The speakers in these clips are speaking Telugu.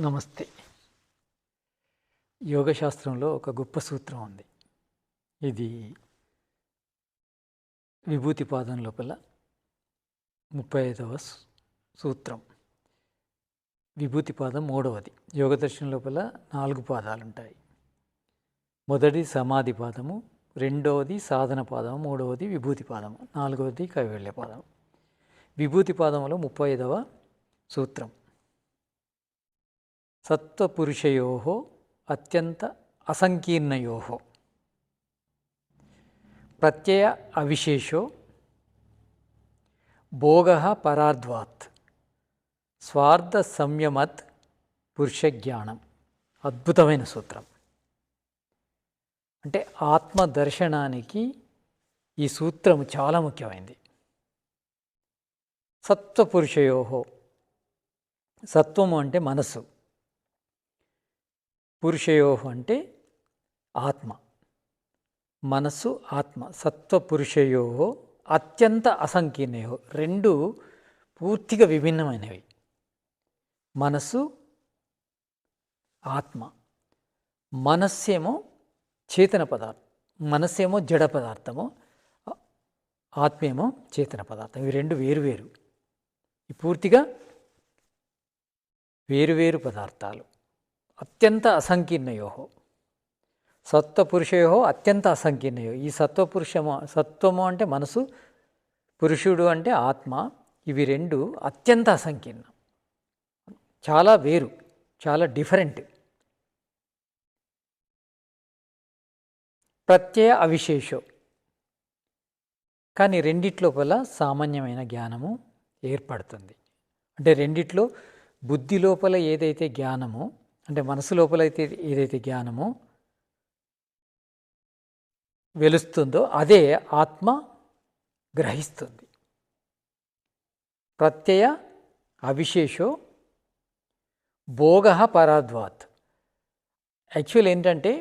నమస్తే. యోగశాస్త్రంలో ఒక గొప్ప సూత్రం ఉంది. ఇది విభూతి పాదం లోపల ముప్పై ఐదవ సూత్రం. విభూతి పాదం మూడవది. యోగదర్శనం లోపల నాలుగు పాదాలు ఉంటాయి మొదటి సమాధి పాదము రెండవది సాధన పాదము మూడవది విభూతి పాదము నాలుగవది కైవల్య పాదము. విభూతి పాదములో ముప్పై ఐదవ సూత్రం. సత్వపురుషయో అత్యంత అసంకీర్ణయో. ప్రత్యయ అవిశేషో భోగ పరార్ధ్వాత్ స్వార్థ సంయమత్ పురుషజ్ఞానం. అద్భుతమైన సూత్రం. అంటే ఆత్మ దర్శనానికి ఈ సూత్రం చాలా ముఖ్యమైనది సత్వపురుషయో సత్వము అంటే మనస్సు. పురుషయో అంటే ఆత్మ. మనస్సు ఆత్మ. సత్వ పురుషయో అత్యంత అసంకీర్ణయో. రెండు పూర్తిగా విభిన్నమైనవి. మనస్సు ఆత్మ. మనస్సేమో చేతన పదార్థం మనస్సేమో జడ పదార్థము ఆత్మేమో చేతన పదార్థం. ఇవి రెండు వేరు వేరు ఈ పూర్తిగా వేరువేరు పదార్థాలు. అత్యంత అసంకీర్ణయో. సత్వపురుషయో అత్యంత అసంకీర్ణయో. ఈ సత్వపురుషము సత్వము అంటే మనసు పురుషుడు అంటే ఆత్మ ఇవి రెండు అత్యంత అసంకీర్ణం. చాలా వేరు చాలా డిఫరెంట్. ప్రత్యయ అవిశేషం. కానీ రెండిట్లోపల సామాన్యమైన జ్ఞానము ఏర్పడుతుంది. అంటే రెండిట్లో బుద్ధి లోపల ఏదైతే జ్ఞానమో అంటే మనసు లోపల అయితే ఏదైతే జ్ఞానమో వెలుస్తుందో అదే ఆత్మ గ్రహిస్తుంది. ప్రత్యయ అవిశేషో భోగ పరాద్వాత్. యాక్చువల్ ఏంటంటే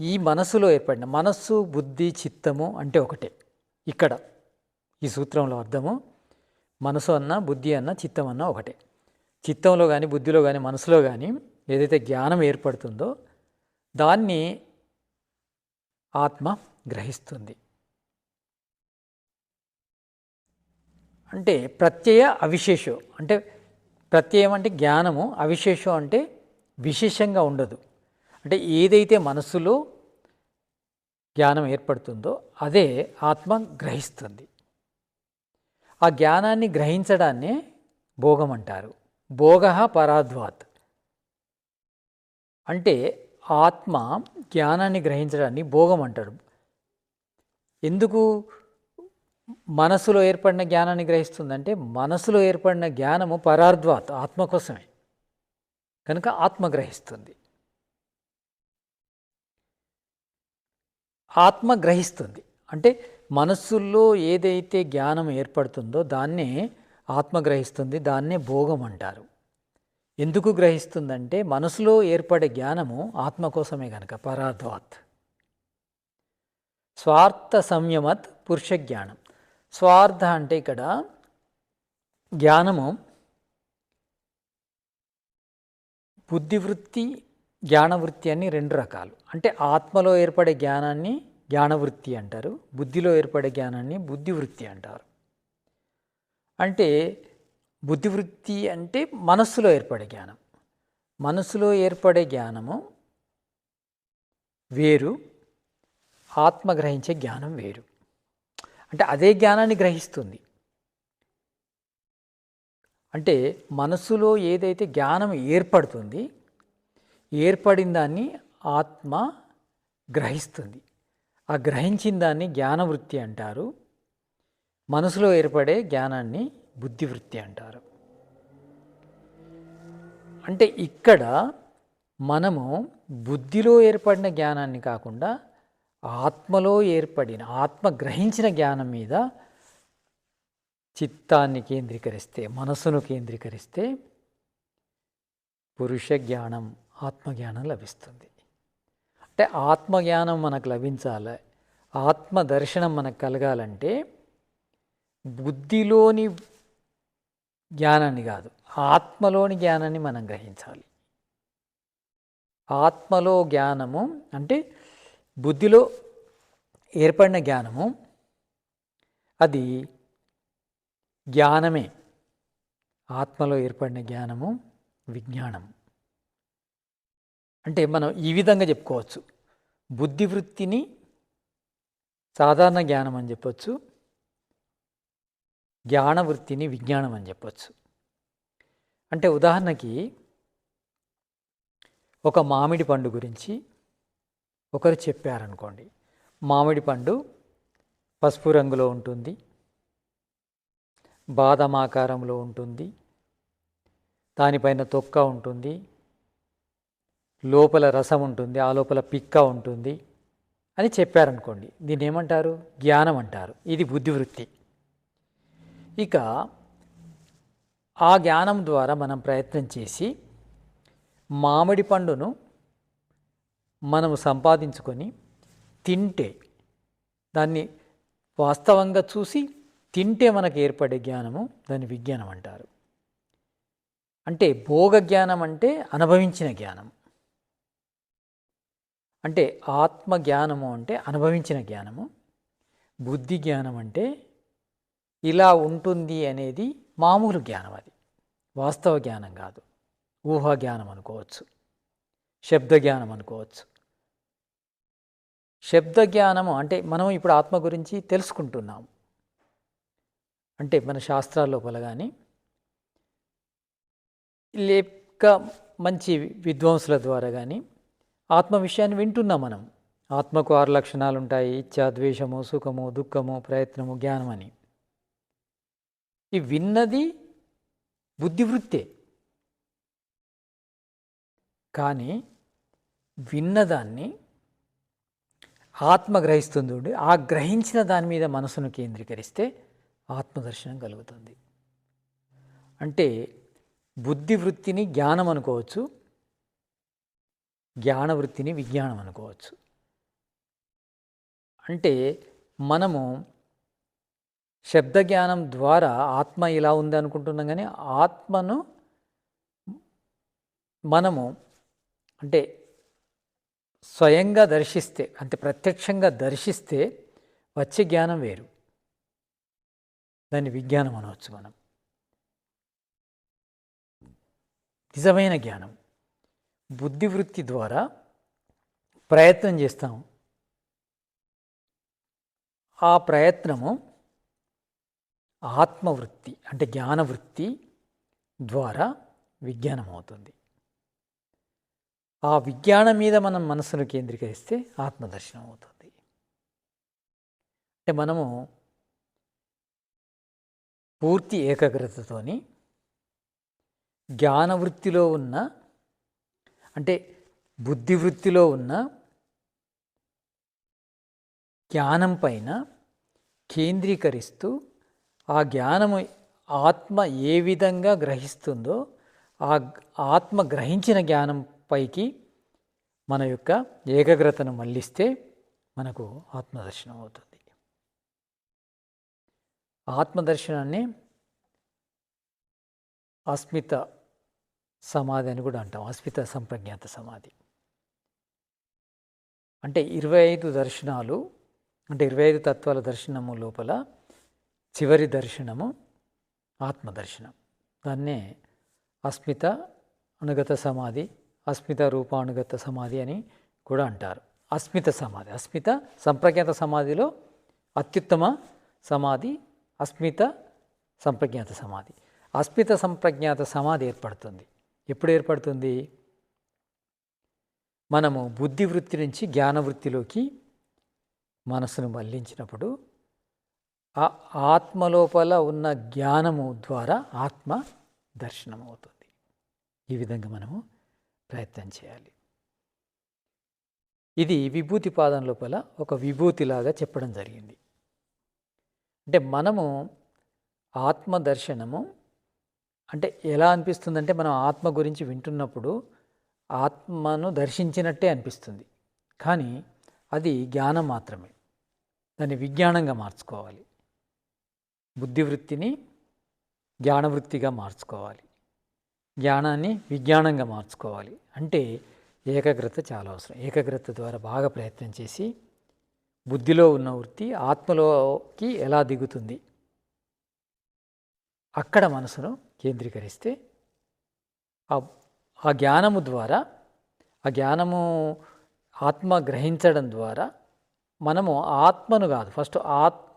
ఈ మనసులో ఏర్పడిన మనస్సు బుద్ధి చిత్తము అంటే ఒకటే. ఇక్కడ ఈ సూత్రంలో అర్థము మనసు అన్న బుద్ధి అన్న చిత్తం అన్న ఒకటే. చిత్తంలో కానీ బుద్ధిలో కానీ మనసులో కానీ ఏదైతే జ్ఞానం ఏర్పడుతుందో దాన్ని ఆత్మ గ్రహిస్తుంది. అంటే ప్రత్యయ అవిశేషం అంటే ప్రత్యయం అంటే జ్ఞానము అవిశేషం అంటే విశేషంగా ఉండదు. అంటే ఏదైతే మనస్సులో జ్ఞానం ఏర్పడుతుందో అదే ఆత్మ గ్రహిస్తుంది. ఆ జ్ఞానాన్ని గ్రహించడాన్నే భోగం అంటారు భోగ పరాద్వాత్. అంటే ఆత్మ జ్ఞానాన్ని గ్రహించడాన్ని భోగం అంటారు. ఎందుకు మనసులో ఏర్పడిన జ్ఞానాన్ని గ్రహిస్తుందంటే మనసులో ఏర్పడిన జ్ఞానము పరార్ధ్వాత్ ఆత్మ కోసమే. కనుక ఆత్మ గ్రహిస్తుంది. ఆత్మ గ్రహిస్తుంది. అంటే మనస్సుల్లో ఏదైతే జ్ఞానం ఏర్పడుతుందో దాన్నే ఆత్మ గ్రహిస్తుంది దాన్నే భోగం అంటారు. ఎందుకు గ్రహిస్తుందంటే మనసులో ఏర్పడే జ్ఞానము ఆత్మ కోసమే కనుక పరాధ్వాత్ స్వార్థ సంయమత్ పురుష జ్ఞానం. స్వార్థ అంటే ఇక్కడ జ్ఞానము బుద్ధివృత్తి జ్ఞానవృత్తి అని రెండు రకాలు. అంటే ఆత్మలో ఏర్పడే జ్ఞానాన్ని జ్ఞానవృత్తి అంటారు బుద్ధిలో ఏర్పడే జ్ఞానాన్ని బుద్ధివృత్తి అంటారు. అంటే బుద్ధివృత్తి అంటే మనస్సులో ఏర్పడే జ్ఞానం. మనస్సులో ఏర్పడే జ్ఞానము వేరు ఆత్మ గ్రహించే జ్ఞానం వేరు. అంటే అదే జ్ఞానాన్ని గ్రహిస్తుంది. అంటే మనస్సులో ఏదైతే జ్ఞానం ఏర్పడుతుంది ఏర్పడిన దాన్ని ఆత్మ గ్రహిస్తుంది. ఆ గ్రహించిన దాన్ని జ్ఞానవృత్తి అంటారు. మనసులో ఏర్పడే జ్ఞానాన్ని బుద్ధివృత్తి అంటారు. అంటే ఇక్కడ మనము బుద్ధిలో ఏర్పడిన జ్ఞానాన్ని కాకుండా ఆత్మలో ఏర్పడిన ఆత్మ గ్రహించిన జ్ఞానం మీద చిత్తాన్ని కేంద్రీకరిస్తే మనసును కేంద్రీకరిస్తే పురుష జ్ఞానం ఆత్మజ్ఞానం లభిస్తుంది. అంటే ఆత్మజ్ఞానం మనకు లభించాలి ఆత్మ దర్శనం మనకు కలగాలంటే బుద్ధిలోని జ్ఞానాన్ని కాదు. ఆత్మలోని జ్ఞానాన్ని మనం గ్రహించాలి. ఆత్మలో జ్ఞానము అంటే బుద్ధిలో ఏర్పడిన జ్ఞానము. అది జ్ఞానమే. ఆత్మలో ఏర్పడిన జ్ఞానము విజ్ఞానం. అంటే మనం ఈ విధంగా చెప్పుకోవచ్చు. బుద్ధివృత్తిని సాధారణ జ్ఞానం అని చెప్పొచ్చు. జ్ఞానవృత్తిని విజ్ఞానం అని చెప్పచ్చు. అంటే ఉదాహరణకి ఒక మామిడి పండు గురించి ఒకరు చెప్పారనుకోండి. మామిడి పండు పసుపు రంగులో ఉంటుంది. బాదం ఆకారంలో ఉంటుంది. దానిపైన తొక్క ఉంటుంది. లోపల రసం ఉంటుంది. ఆ లోపల పిక్క ఉంటుంది. అని చెప్పారనుకోండి. దీన్ని ఏమంటారు? జ్ఞానం అంటారు. ఇది బుద్ధివృత్తి. ఇక ఆ జ్ఞానం ద్వారా మనం ప్రయత్నం చేసి మామిడి పండును మనము సంపాదించుకొని తింటే దాన్ని వాస్తవంగా చూసి తింటే మనకు ఏర్పడే జ్ఞానము దాన్ని విజ్ఞానం అంటారు. అంటే భోగ జ్ఞానం అంటే అనుభవించిన జ్ఞానం అంటే ఆత్మ జ్ఞానము అంటే అనుభవించిన జ్ఞానము. బుద్ధి జ్ఞానం అంటే ఇలా ఉంటుంది అనేది మామూలు జ్ఞానం అది. వాస్తవ జ్ఞానం కాదు. ఊహా జ్ఞానం అనుకోవచ్చు. శబ్ద జ్ఞానం అనుకోవచ్చు. శబ్ద జ్ఞానము అంటే మనం ఇప్పుడు ఆత్మ గురించి తెలుసుకుంటున్నాం. అంటే మన శాస్త్రాల లోపల కానీ లేక మంచి విద్వాంసుల ద్వారా కానీ ఆత్మ విషయాన్ని వింటున్నాం మనం. ఆత్మకు ఆరు లక్షణాలు ఉంటాయి ఇచ్చ ద్వేషము సుఖము దుఃఖము ప్రయత్నము జ్ఞానం అని ఈ విన్నది బుద్ధివృత్తే. కానీ విన్నదాన్ని ఆత్మ గ్రహిస్తుంది ఆ గ్రహించిన దాని మీద మనసును కేంద్రీకరిస్తే ఆత్మదర్శనం కలుగుతుంది. అంటే బుద్ధివృత్తిని జ్ఞానం అనుకోవచ్చు జ్ఞానవృత్తిని విజ్ఞానం అనుకోవచ్చు. అంటే మనము శబ్ద జ్ఞానం ద్వారా ఆత్మ ఇలా ఉంది అనుకుంటున్నాం కానీ ఆత్మను మనము అంటే స్వయంగా దర్శిస్తే అంటే ప్రత్యక్షంగా దర్శిస్తే వచ్చే జ్ఞానం వేరు. దాన్ని విజ్ఞానం అనవచ్చు మనం. నిజమైన జ్ఞానం. బుద్ధివృత్తి ద్వారా ప్రయత్నం చేస్తాము. ఆ ప్రయత్నము ఆత్మవృత్తి అంటే జ్ఞానవృత్తి ద్వారా విజ్ఞానం అవుతుంది ఆ విజ్ఞానం మీద మనం మనసును కేంద్రీకరిస్తే ఆత్మదర్శనం అవుతుంది అంటే మనము పూర్తి ఏకాగ్రతతోని జ్ఞానవృత్తిలో ఉన్న అంటే బుద్ధివృత్తిలో ఉన్న జ్ఞానం పైన కేంద్రీకరిస్తూ ఆ జ్ఞానము ఆత్మ ఏ విధంగా గ్రహిస్తుందో ఆ ఆత్మ గ్రహించిన జ్ఞానం పైకి మన యొక్క ఏకాగ్రతను మళ్ళిస్తే మనకు ఆత్మదర్శనం అవుతుంది. ఆత్మదర్శనాన్ని అస్మిత సమాధి అని కూడా అంటాం అస్మిత సంప్రజ్ఞాత సమాధి. అంటే ఇరవై ఐదు దర్శనాలు అంటే ఇరవై ఐదు తత్వాల దర్శనము లోపల చివరి దర్శనము ఆత్మదర్శనం. దాన్నే అస్మిత అనుగత సమాధి అస్మిత రూపానుగత సమాధి అని కూడా అంటారు. అస్మిత సమాధి అస్మిత సంప్రజ్ఞాత సమాధిలో అత్యుత్తమ సమాధి అస్మిత సంప్రజ్ఞాత సమాధి. అస్మిత సంప్రజ్ఞాత సమాధి ఏర్పడుతుంది. ఎప్పుడు ఏర్పడుతుంది? మనము బుద్ధివృత్తి నుంచి జ్ఞానవృత్తిలోకి మనసును మళ్ళించినప్పుడు ఆ ఆత్మలోపల ఉన్న జ్ఞానము ద్వారా ఆత్మ దర్శనం అవుతుంది ఈ విధంగా మనము ప్రయత్నం చేయాలి. ఇది విభూతి పాదం లోపల ఒక విభూతిలాగా చెప్పడం జరిగింది. అంటే మనము ఆత్మ దర్శనము అంటే ఎలా అనిపిస్తుందంటే మనం ఆత్మ గురించి వింటున్నప్పుడు ఆత్మను దర్శించినట్టే అనిపిస్తుంది. కానీ అది జ్ఞానం మాత్రమే. దాన్ని విజ్ఞానంగా మార్చుకోవాలి. బుద్ధివృత్తిని జ్ఞానవృత్తిగా మార్చుకోవాలి. జ్ఞానాన్ని విజ్ఞానంగా మార్చుకోవాలి. అంటే ఏకాగ్రత చాలా అవసరం. ఏకాగ్రత ద్వారా బాగా ప్రయత్నం చేసి బుద్ధిలో ఉన్న వృత్తి ఆత్మలోకి ఎలా దిగుతుంది అక్కడ మనసును కేంద్రీకరిస్తే ఆ జ్ఞానము ద్వారా ఆ జ్ఞానము ఆత్మ గ్రహించడం ద్వారా మనము ఆత్మను కాదు ఫస్ట్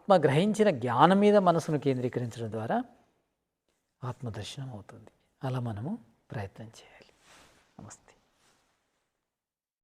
ఆత్మ గ్రహించిన జ్ఞానం మీద మనసును కేంద్రీకరించడం ద్వారా ఆత్మదర్శనం అవుతుంది. అలా మనము ప్రయత్నం చేయాలి. నమస్తే.